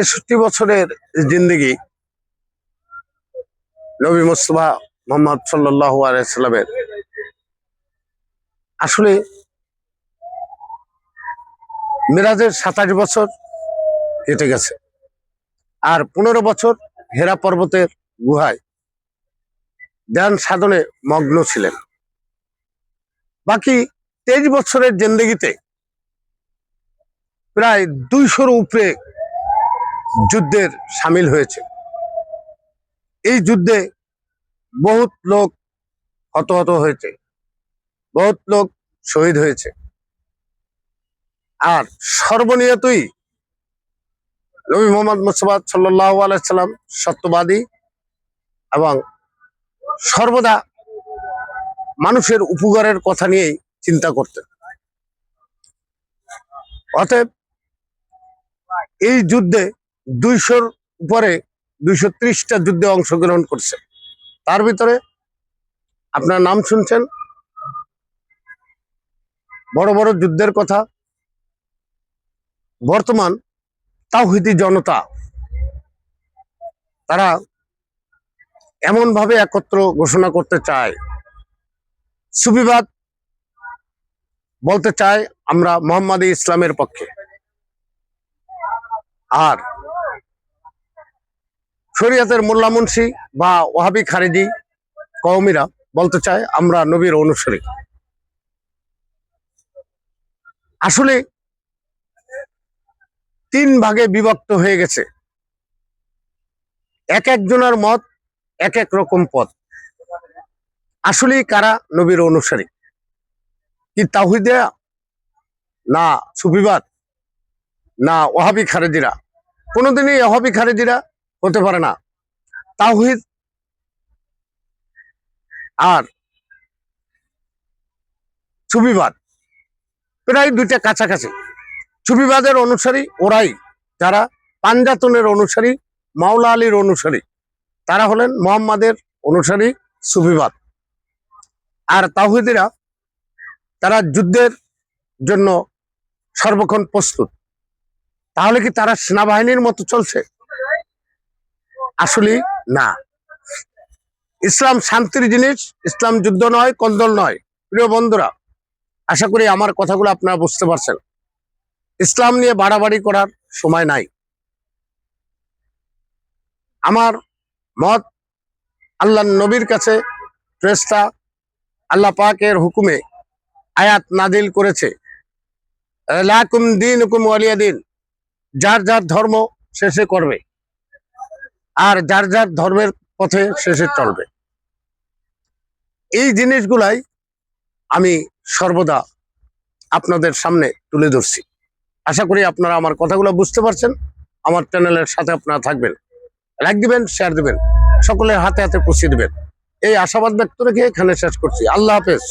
তেষট্টি বছরের জিন্দগি নবী মুস্তফা মোহাম্মদ আলাইসাল্লামের আসলে মিরাজের সাতাশ বছর কেটে গেছে আর পনেরো বছর হেরা পর্বতের গুহায় ধ্যান সাধনে মগ্ন ছিলেন। বাকি তেইশ বছরের জিন্দগিতে প্রায় দুইশোর উপরে যুদ্ধের সামিল হয়েছে। এই যুদ্ধে বহুত লোক হতহত হয়েছে, বহুত লোক শহীদ হয়েছে। আর সর্বনিয়তই নবী মোহাম্মদ মুস্তফা সাল্লাহ আলাইসাল্লাম সত্যবাদী এবং সর্বদা মানুষের উপকারের কথা নিয়েই চিন্তা করতেন। অতএব এই যুদ্ধে দুইশোর উপরে দুইশো ত্রিশটা যুদ্ধে অংশগ্রহণ করছে। তার ভিতরে আপনার নাম শুনছেন? বড় বড় যুদ্ধের কথা। বর্তমান তাওহিদি জনতা তারা এমন ভাবে একত্র ঘোষণা করতে চায়। সুবিবাদ বলতে চায় আমরা মোহাম্মদ ইসলামের পক্ষে। আর শরিয়াতের মোল্লা মুন্সি বা ওহাবি খারেজি কওমিরা বলতে চায়, আমরা নবীর অনুসারী। আসলে তিন ভাগে বিভক্ত হয়ে গেছে। এক একজনের মত, এক এক রকম পথ আসলে কারা নবীর অনুসারী? কি তাহিদা না সুফিবাদ? না ওহাবি খারেজিরা? কোনোদিনই ওহাবি খারেজিরা হতে পারে না। তাহিদ আর সুফিবাদ প্রায় দুইটা কাছাকাছি। সুফিবাদের অনুসারী ওরাই, যারা পাঞ্জাতনের অনুসারী, মাওলা আলীর অনুসারী। তারা হলেন মোহাম্মদের অনুসারী সুফিবাদ আর তাহিদিরা তারা যুদ্ধের জন্য সর্বক্ষণ প্রস্তুত। তাহলে কি তারা সেনাবাহিনীর মতো চলছে? আসলে না। ইসলাম শান্তির জিনিস, ইসলাম যুদ্ধ নয়, কন্দল নয়। প্রিয় বন্ধুরা, আশা করি আমার কথাগুলো আপনারা বুঝতে পারছেন। ইসলাম নিয়ে বাড়াবাড়ি করার সময় নাই। আমার মত, আল্লাহ নবীর কাছে ফ্রেস্তা আল্লাহ পাকের হুকুমে আয়াত নাদিল করেছে। দিন হুকুম ওয়ালিয়া দিন, যার যার ধর্ম শেষে করবে। আর যার যার ধর্মের পথে শেষে চলবে। এই জিনিসগুলাই আমি সর্বদা আপনাদের সামনে তুলে ধরছি। আশা করি আপনারা আমার কথাগুলো বুঝতে পারছেন। আমার চ্যানেলের সাথে আপনারা থাকবেন। লাইক দিবেন, শেয়ার দিবেন। সকলের হাতে হাতে পৌঁছে দিবেন। এই আশাবাদ ব্যক্ত রেখে এখানে শেষ করছি। আল্লাহ হাফেজ।